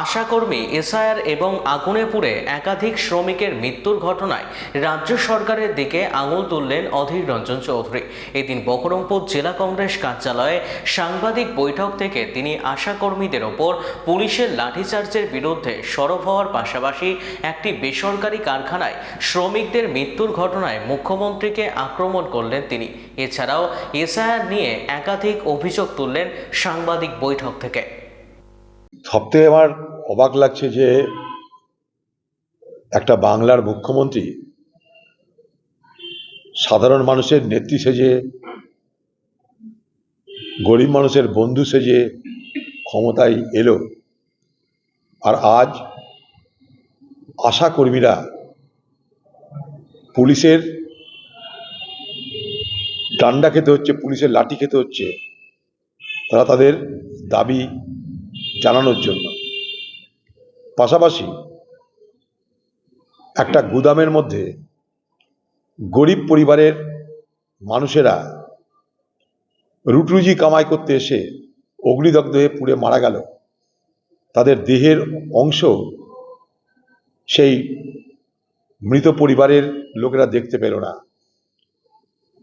আশাকর্মী SIR এবং আগুনে পুড়ে একাধিক শ্রমিকের মৃত্যুর ঘটনায় রাজ্য সরকারের দিকে আঙুল তুললেন অধীর রঞ্জন চৌধুরী। এদিন বহরমপুর জেলা কংগ্রেস কার্যালয়ে সাংবাদিক বৈঠক থেকে তিনি আশাকর্মীদের ওপর পুলিশের লাঠিচার্জের বিরুদ্ধে সরব হওয়ার পাশাপাশি একটি বেসরকারি কারখানায় শ্রমিকদের মৃত্যুর ঘটনায় মুখ্যমন্ত্রীকে আক্রমণ করলেন তিনি। এছাড়াও এসআইআর নিয়ে একাধিক অভিযোগ তুললেন সাংবাদিক বৈঠক থেকে। সবথেকে আমার অবাক লাগছে যে একটা বাংলার মুখ্যমন্ত্রী সাধারণ মানুষের নেত্রী সেজে, গরিব মানুষের বন্ধু সেজে ক্ষমতায় এলো। আর আজ আশা কর্মীরা পুলিশের ডান্ডা খেতে হচ্ছে, পুলিশের লাঠি খেতে হচ্ছে। তারা তাদের দাবি জানানোর জন্য। পাশাপাশি একটা গুদামের মধ্যে গরিব পরিবারের মানুষেরা রুটরুজি কামাই করতে এসে অগ্নিদগ্ধ হয়ে পুড়ে মারা গেল। তাদের দেহের অংশ সেই মৃত পরিবারের লোকেরা দেখতে পেল না।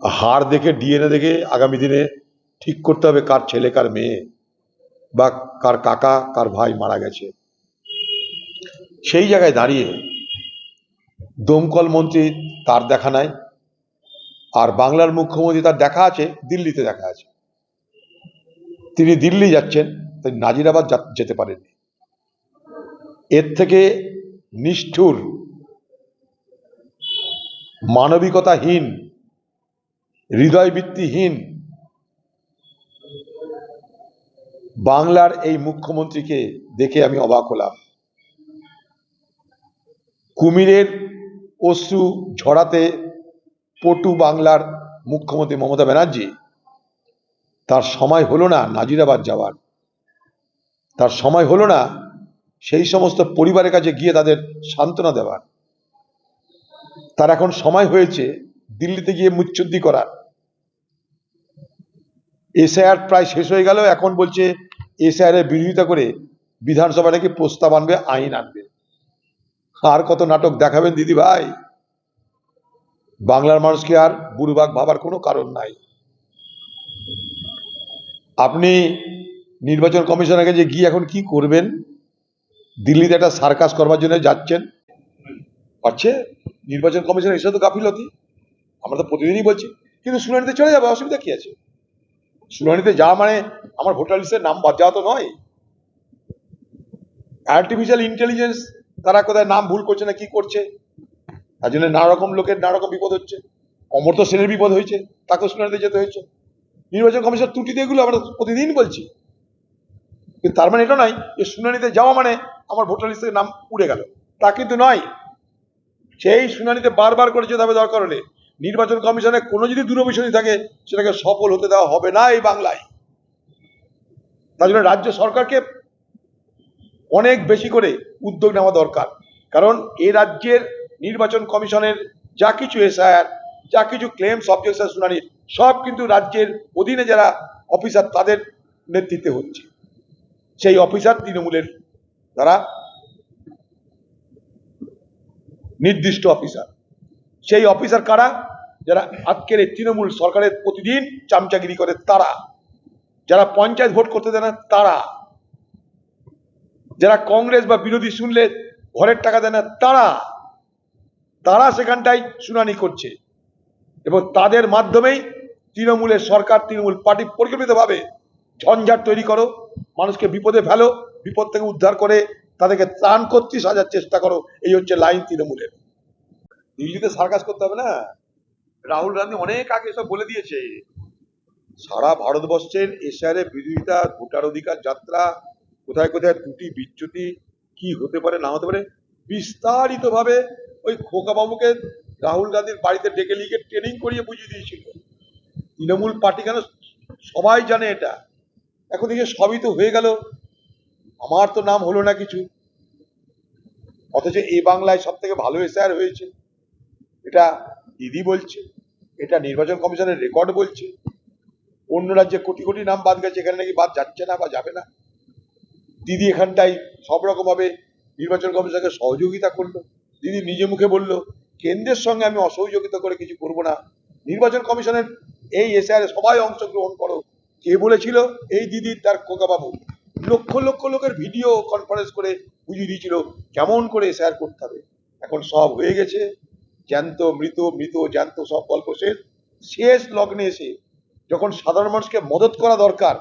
হাড় দেখে, ডিএনএ দেখে আগামী দিনে ঠিক করতে হবে কার ছেলে, কার মেয়ে। বা কার কাকা, কার ভাই মারা গেছে। সেই জায়গায় দাঁড়িয়ে দমকল মন্ত্রী তার দেখা নাই, আর বাংলার মুখ্যমন্ত্রী তার দেখা আছে, দিল্লিতে দেখা আছে। তিনি দিল্লি যাচ্ছেন, তাই নাজিরাবাদ যেতে পারেননি। এর থেকে নিষ্ঠুর, মানবিকতাহীন, হৃদয়বৃত্তিহীন বাংলার এই মুখ্যমন্ত্রীকে দেখে আমি অবাক হলাম। কুমিরের অশ্রু ঝরাতে পটু বাংলার মুখ্যমন্ত্রী মমতা ব্যানার্জি, তার সময় হলো না নাজিরাবাদ যাওয়ার। তার সময় হলো না সেই সমস্ত পরিবারের কাছে গিয়ে তাদের সান্ত্বনা দেওয়ার। তার এখন সময় হয়েছে দিল্লিতে গিয়ে মুচ্ছুদ্দি করার। এসআইআর প্রায় শেষ হয়ে গেল এখন বলছে এসআইআর এর বিরোধিতা করে বিধানসভা নাকি প্রস্তাব আনবে, আইন আনবে। আর কত নাটক দেখাবেন দিদি ভাই? বাংলার মানুষকে আর বুড়বাগ ভাবার কোনো কারণ নাই। আপনি নির্বাচন কমিশনের কাছে গিয়ে এখন কি করবেন? দিল্লিতে একটা সার্কাস করবার জন্য যাচ্ছেন। পাচ্ছে নির্বাচন কমিশনের এসে তো গাফিলতি। আমরা তো প্রতিদিনই বলছি। কিন্তু শুনানিতে চলে যাবে, অসুবিধা কি আছে? শুনানিতে যাওয়া মানে আমার ভোটার লিস্টের নাম বাদ যাওয়া তো নয়। আর্টিফিশিয়াল ইন্টেলিজেন্স তারা কোথায় নাম ভুল করছে না কি করছে? তার জন্য নানা রকম লোকের নানা রকম বিপদ হচ্ছে। অমর্ত্য সেনের বিপদ হয়েছে তাকে শুনানিতে যেতে হয়েছে। নির্বাচন কমিশন ত্রুটিতে এগুলো আমরা প্রতিদিন বলছি। কিন্তু তার মানে এটা নয় যে শুনানিতে যাওয়া মানে আমার ভোটার লিস্ট থেকে নাম উড়ে গেল। তা কিন্তু নয়। সেই শুনানিতে বারবার করে যেতে হবে দরকার হলে। নির্বাচন কমিশনে কোনো যদি দূরভিসন্ধি থাকে, সেটাকে সফল হতে দেওয়া হবে না এই বাংলায়। তার জন্য রাজ্য সরকারকে অনেক বেশি করে উদ্যোগ নেওয়া দরকার। কারণ এ রাজ্যের নির্বাচন কমিশনের যা কিছু এসআইআর, যা কিছু ক্লেমস অবজেকশন শুনানি, সব কিন্তু রাজ্যের অধীনে যারা অফিসার, তাদের নেতৃত্বে হচ্ছে। সেই অফিসার তৃণমূলের দ্বারা নির্দিষ্ট অফিসার। সেই অফিসার কারা? যারা আজকের এই তৃণমূল সরকারের প্রতিদিন চামচাগিরি করে তারা। যারা পঞ্চায়েত ভোট করতে দেয় না, তারা। যারা কংগ্রেস বা বিরোধী শুনলে ঘরের টাকা দেয় না, তারা। তারা সেখানটাই শুনানি করছে। এবং তাদের মাধ্যমেই তৃণমূলের সরকার, তৃণমূল পার্টি পরিকল্পিতভাবে ঝঞ্ঝাট তৈরি করো, মানুষকে বিপদে ফেলো, বিপদ থেকে উদ্ধার করে তাদেরকে ত্রাণ করতে সাজার চেষ্টা করো। এই হচ্ছে লাইন তৃণমূলের। দিল্লিতে সার্কাস করতে হবে না? রাহুল গান্ধী অনেক আগে সব বলে দিয়েছে। সারা ভারতবর্ষের এশিয়ারে বিরোধিতা, ভোটার অধিকার যাত্রা, কোথায় কোথায় ত্রুটি, বিচ্যুতি, কি হতে পারে, না হতে পারে বিস্তারিত ভাবে ওই খোকা বাবুকে রাহুল গান্ধীর বাড়িতে ডেকে লিখে ট্রেনিং করিয়ে বুঝিয়ে দিয়েছিল। তৃণমূল পার্টি কেন সবাই জানে এটা। এখন দেখে সবই তো হয়ে গেল। আমার তো নাম হলো না কিছু। অথচ এ বাংলায় সব থেকে ভালো এসআর হয়েছে। এটা দিদি বলছে, এটা নির্বাচন কমিশনের রেকর্ড বলছে, অন্য রাজ্যে কোটি কোটি নাম বাদ গেছে, এখানে নাকি বাদ যাচ্ছে না বা যাবে না। দিদি এখানটাই সব রকম ভাবে নির্বাচন কমিশনকে সহযোগিতা করল। দিদি নিজে মুখে বলল, কেন্দ্রের সঙ্গে আমি অসহযোগিতা করে কিছু করব না। নির্বাচন কমিশনের এই এসআর সবাই অংশগ্রহণ করো। কে বলেছিল? এই দিদি তার কোকাবাবু লক্ষ লক্ষ লোকের ভিডিও কনফারেন্স করে বুঝিয়ে দিয়েছিল, কেমন করে এসআর করতে হবে। এখন সব হয়ে গেছে। জ্যান্ত, মৃত মৃত, জ্যান্ত সব গল্প শেষ। শেষ লগ্নে এসে যখন সাধারণ মানুষকে মদত করা দরকার,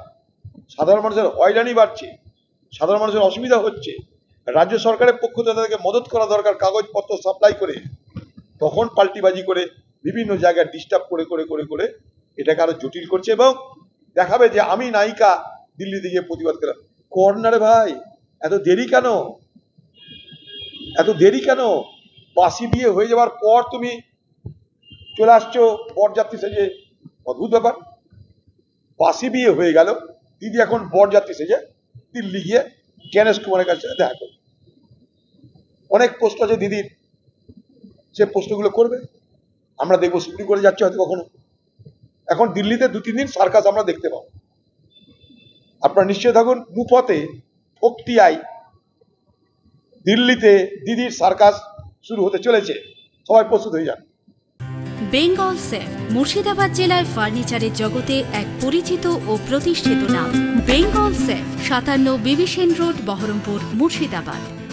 সাধারণ মানুষের হয়রানি বাড়ছে, সাধারণ মানুষের অসুবিধা হচ্ছে, রাজ্য সরকারের পক্ষ থেকে তাদেরকে মদত করা দরকার, কাগজপত্র সাপ্লাই করে, তখন পাল্টিবাজি করে, বিভিন্ন জায়গায় ডিস্টার্ব করে করে করে করে এটাকে আরও জটিল করছে এবং দেখাবে যে আমি নায়িকা দিল্লিতে গিয়ে প্রতিবাদ করলাম কর্নারে ভাই, এত দেরি কেন? এত দেরি কেন? বাসি বিয়ে হয়ে যাওয়ার পর তুমি চলে আসছো বরযাত্রী সেজে। অদ্ভুত ব্যাপার। বাসি বিয়ে হয়ে গেল। দিদি এখন বরযাত্রী সেজে দিল্লি গিয়ে জ্ঞানেশ কুমারের কাছে দেখা করবে। অনেক প্রশ্ন আছে দিদির। সে প্রশ্নগুলো করবে। আমরা দেখব সুপ্রিম কোর্টে যাচ্ছি হয়তো কখনো। এখন দিল্লিতে দু, তিন দিন সার্কাস আমরা দেখতে পাবো। আপনারা নিশ্চয় থাকুন মুফতে ফক্তিয়ায় দিল্লিতে দিদির সার্কাস শুরু হতে চলেছে। সবাই প্রস্তুত হয়ে যান। বেঙ্গল সেফ, মুর্শিদাবাদ জেলায় ফার্নিচারের জগতে এক পরিচিত ও প্রতিষ্ঠিত নাম। বেঙ্গল সেফ, সাতান্ন বিবিসেন রোড, বহরমপুর, মুর্শিদাবাদ।